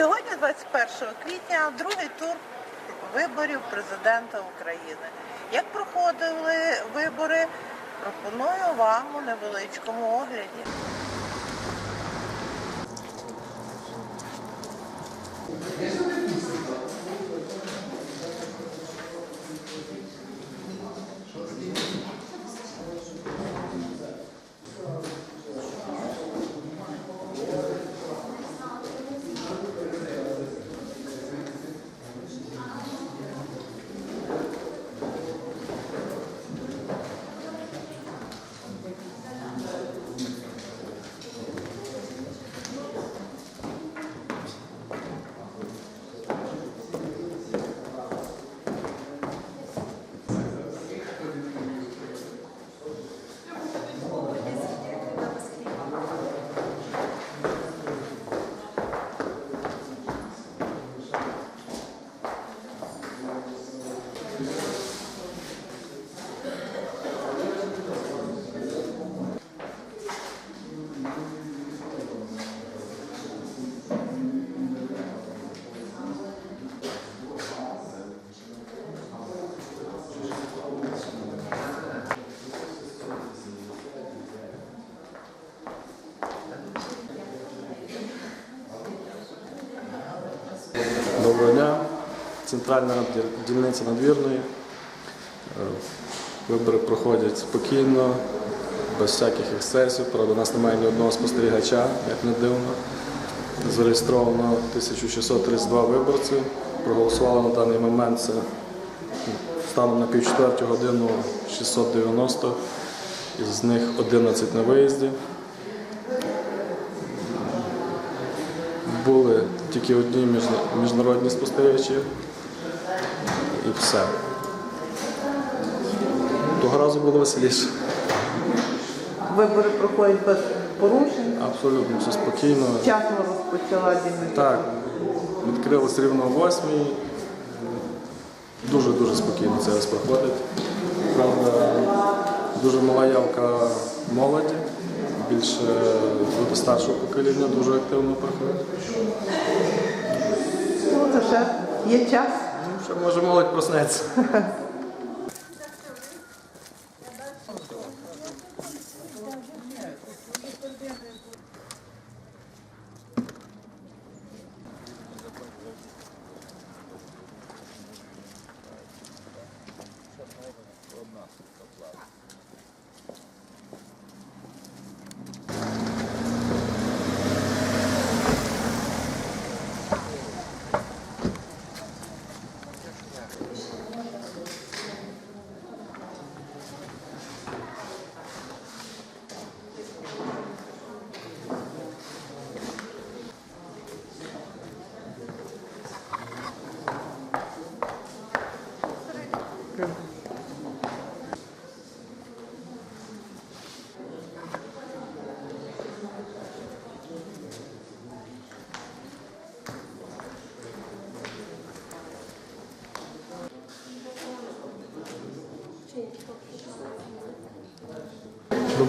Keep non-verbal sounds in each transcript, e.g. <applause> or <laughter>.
Сьогодні, 21 квітня, другий тур виборів президента України. Як проходили вибори, пропоную вам у невеличкому огляді. Доброго дня. Центральна дільниця надвірної. Е, Вибори проходять спокійно, без всяких ексцесів. Правда, у нас немає ні одного спостерігача, як не дивно. Зареєстровано 1632 виборці. Проголосувало на даний момент це станом на півчетвертю годину 690, із них 11 на виїзді. Були тільки одні міжнародні спостерігачі все. Того разу було веселіше. Вибори проходять без порушень. Абсолютно все спокійно. Вчасно розпочала дільниця. Так, відкрилось рівно о 8. Дуже-дуже спокійно це раз проходить. Правда, дуже мала явка молоді, більше люди старшого покоління дуже активно проходять. Ну, це ще є час. Ну, може молодь проснеться. <laughs>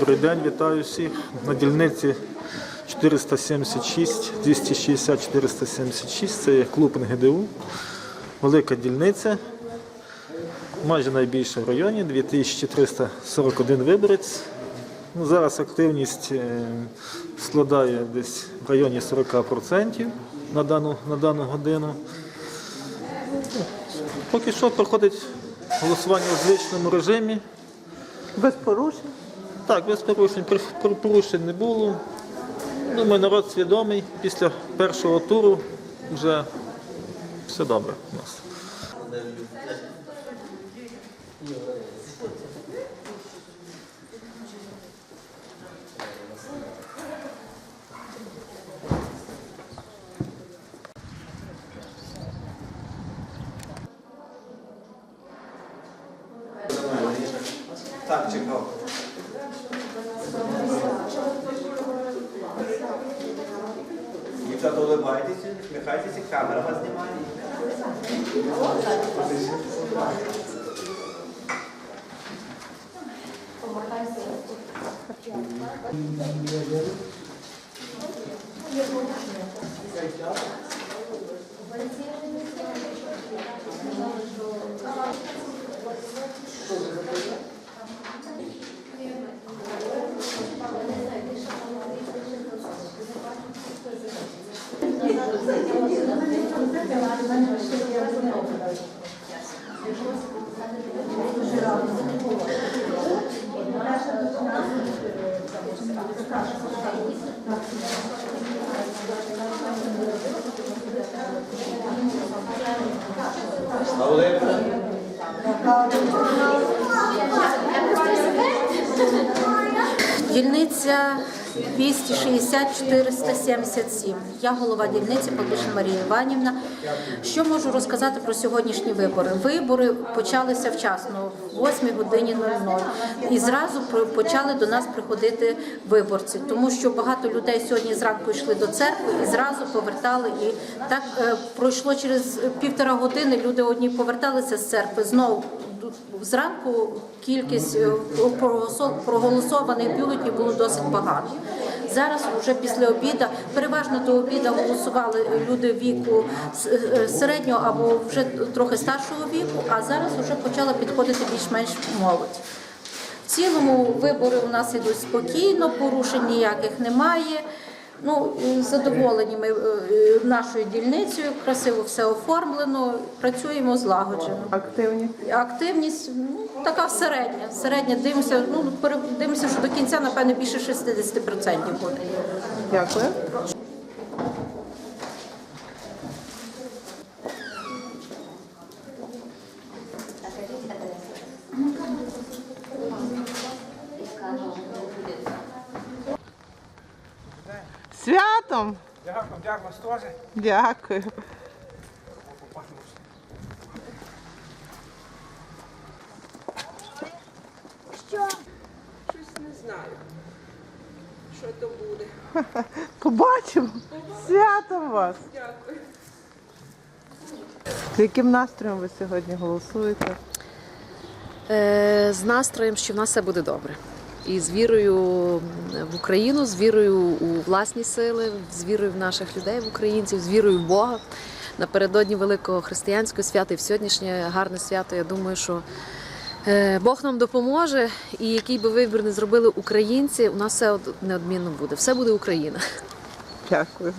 Добрий день, вітаю всіх. На дільниці 476, 260, 476. Це є клуб НГДУ. Велика дільниця. Майже найбільша в районі, 2341 виборець. Ну, зараз активність е, складає десь в районі 40% на дану, на дану годину. Ну, Поки що проходить голосування у звичному режимі. Без порушень. Так, без порушень. Пор- пор- Порушень не було. Думаю, народ свідомий. Після першого туру вже все добре у нас. faz esse cabo, ela faz demais. Дільниця 260-477. Я голова дільниці Побішна Марія Іванівна. Що можу розказати про сьогоднішні вибори? Вибори почалися вчасно, в 8 годині 00. І зразу почали до нас приходити виборці, тому що багато людей сьогодні зранку йшли до церкви і зразу повертали. І так е, пройшло через півтора години. Люди одні поверталися з церкви знову зранку кількість е, проголосованих бюлетнів було досить багато. Зараз вже після обіду, переважно до обіду голосували люди віку е, середнього або вже трохи старшого віку, а зараз вже почала підходити більш-менш молодь. В цілому вибори у нас ідуть спокійно, порушень ніяких немає. Ну, задоволені ми е, нашою дільницею, красиво все оформлено, працюємо злагоджено. Активність. Активність ну, така середня. Середня дивимося, ну дивимося, що до кінця, напевно, більше 60% буде. Дякую. Святом! Дякую, дякую вас теж. Дякую. Щось не знаю, що то буде. Побачимо. Святом вас. Дякую. З яким настроєм ви сьогодні голосуєте? Е, з настроєм, що в нас все буде добре. І з вірою в Україну, з вірою у власні сили, з вірою в наших людей, в українців, з вірою в Бога. Напередодні великого християнського свята і в сьогоднішнє гарне свято. Я думаю, що е, Бог нам допоможе, і який би вибір не зробили українці, у нас все од- неодмінно буде. Все буде Україна. Дякую.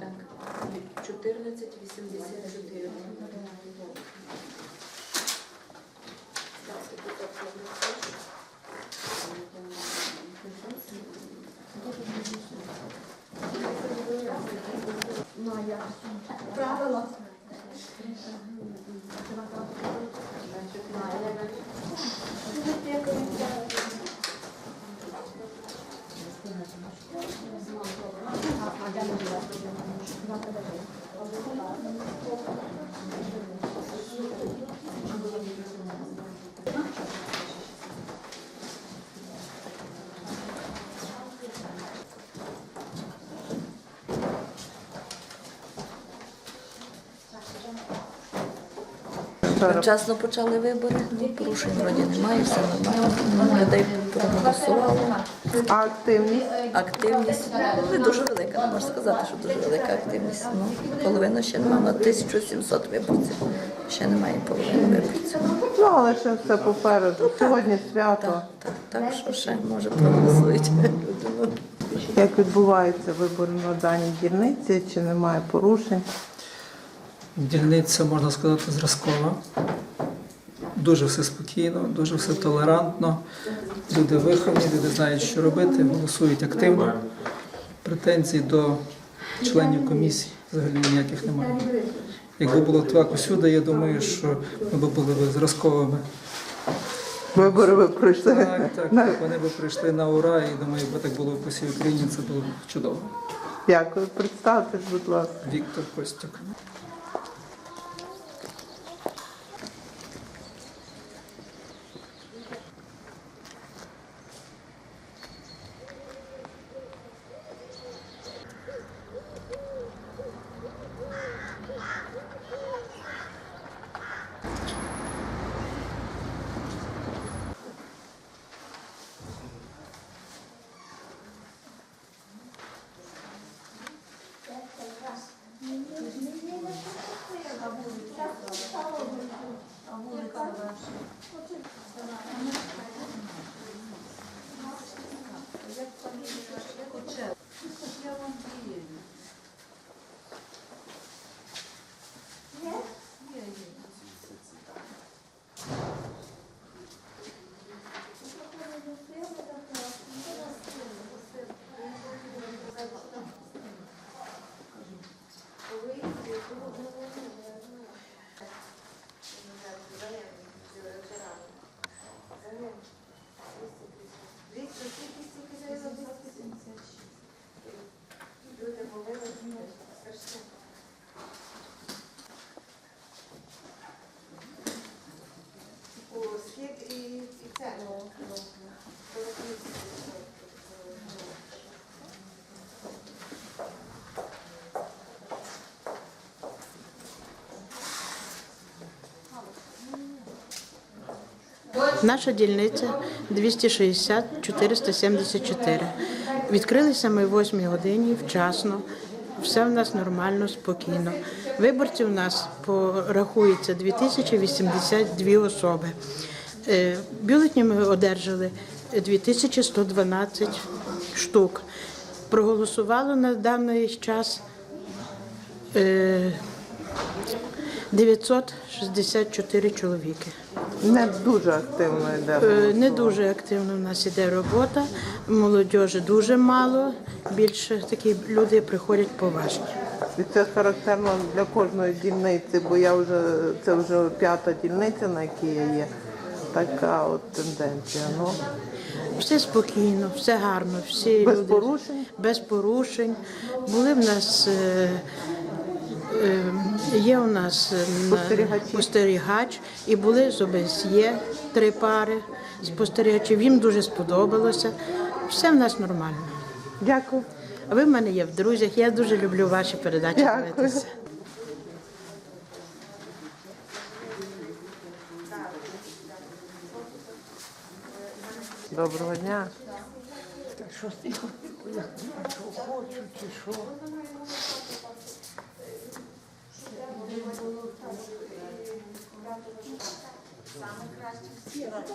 Так, 1484. Вчасно почали вибори, ну, порушень вроді немає, все нормально. Ну, Людей проголосувало. А активність? Активність ну, не дуже велика, не можна сказати, що дуже велика активність. Ну, половина ще немає, на 1700 виборців. Ще немає половини виборців. Ну, але ще все попереду. Сьогодні свято. Так, так що ще може проголосують люди. ну. Як відбуваються вибори на даній дільниці? Чи немає порушень? Дільниця, можна сказати, зразкова. Дуже все спокійно, дуже все толерантно. Люди виховані, люди знають, що робити, голосують активно. Претензій до членів комісії взагалі ніяких немає. Якби було так усюди, я думаю, що ми б були б зразковими. Вибори ви пройшли. Так, так, так, вони б прийшли на ура, і думаю, якби так було по всій Україні, це було б чудово. Дякую. Представтесь, будь ласка. Віктор Костюк. Я вам приеду. Нет? Наша дільниця 260 474. Відкрилися ми в 8 годині вчасно. Все в нас нормально, спокійно. Виборців у нас порахується 2082 особи. Е, Бюлетні ми одержали 2112 штук. Проголосувало на даний час е, 964 чоловіки. Не дуже активно йде. Е, Не дуже активно в нас іде робота, молодіжі дуже мало. Більше такі люди приходять поважні. І це характерно для кожної дільниці, бо я вже це вже п'ята дільниця, на якій я є. Така от тенденція. Ну Все спокійно, все гарно, всі Без люди порушень? без порушень. Були в нас е, є у нас е, Спостерігачі. спостерігач, і були з ОБСЄ три пари спостерігачів. Їм дуже сподобалося. Все в нас нормально. дякую. А ви в мене є в друзях. Я дуже люблю ваші передачі Дякую. дивитися. Доброго дня. Yeah.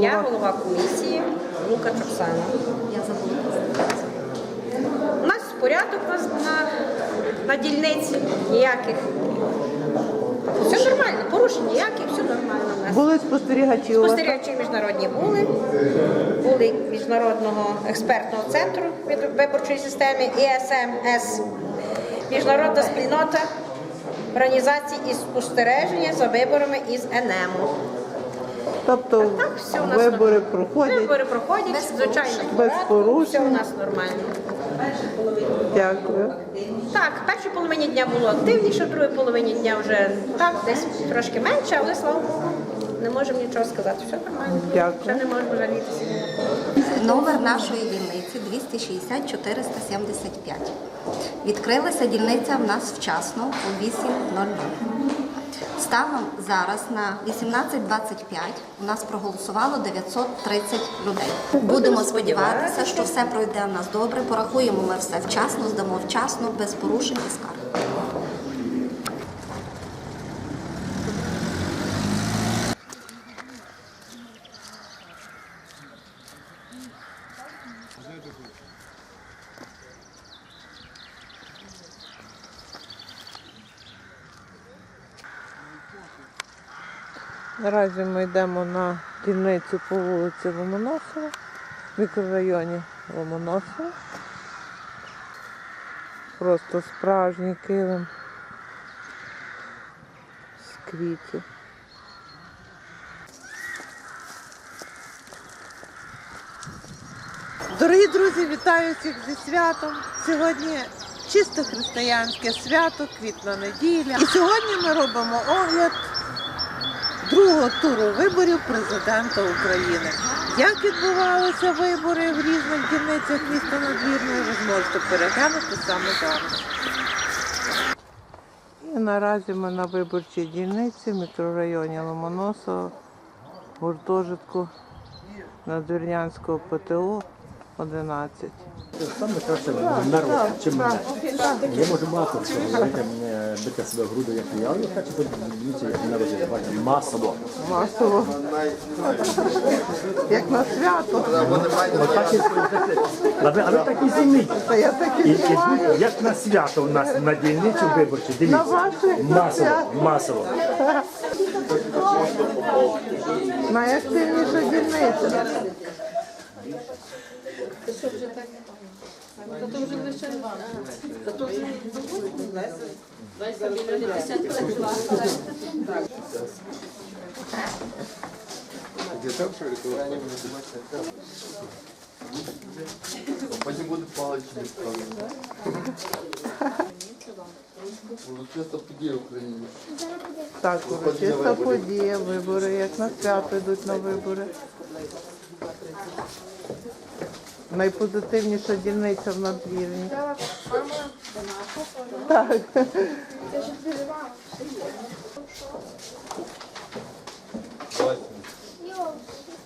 Я голова комісії Лука Чоксана. Я. У нас порядок на, на дільниці, ніяких. Все нормально, порушень ніяких, все нормально у нас. Були спостерігачі у вас? Спостерігачі міжнародні були, були міжнародного експертного центру від виборчої системи ІСМС, міжнародна спільнота організацій із спостереження за виборами із ЕНЕМу. Тобто Так, все у нас вибори нормально. проходять. Вибори проходять, звичайно, Без порушень. все у нас нормально. Дякую. Так, в першій половині дня було активніше, в другій половині дня вже так, десь трошки менше, але слава Богу, не можемо нічого сказати. Все нормально. Дякую. Ще не можемо жалітися. Номер нашої дільниці 260 475. Відкрилася дільниця в нас вчасно о 8.00. Станом зараз на 18.25 у нас проголосувало 930 людей. Будемо сподіватися, що все пройде у нас добре. Порахуємо ми все вчасно, здамо вчасно, без порушень і скарг. Наразі ми йдемо на дільницю по вулиці Ломоносова, в мікрорайоні Ломоносова. Просто справжній килим з квітів. Дорогі друзі, вітаю всіх зі святом. Сьогодні чисто християнське свято, квітна неділя. І сьогодні ми робимо огляд другого туру виборів президента України. Як відбувалися вибори в різних дільницях міста Надвірної, ви зможете переглянути саме зараз. І наразі ми на виборчій дільниці в мікрорайоні Ломоносова, гуртожитку Надвірнянського ПТУ 11. Саме краще народ, чим мене. Я можу всього говорити, мені бити себе в груди, як я, я хочу подивитися, як мене розвивати масово. Масово. Як на свято. Отак і а ви, а ви так і. Та я так І, і і, знімаю. як на свято у нас на дільницю виборчу, На дивіться. ваше Масово, масово. <laughs> Найактивніша дільниця. Потім буде палички Урочиста подія в Україні. Так, урочиста подія, вибори, як на свято йдуть на вибори. Найпозитивніша дільниця в надвірні. Так.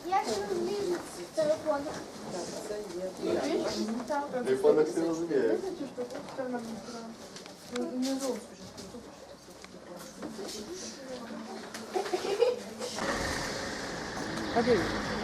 Я ще розумію з телефону. Телефон всі розуміє. Подивіться.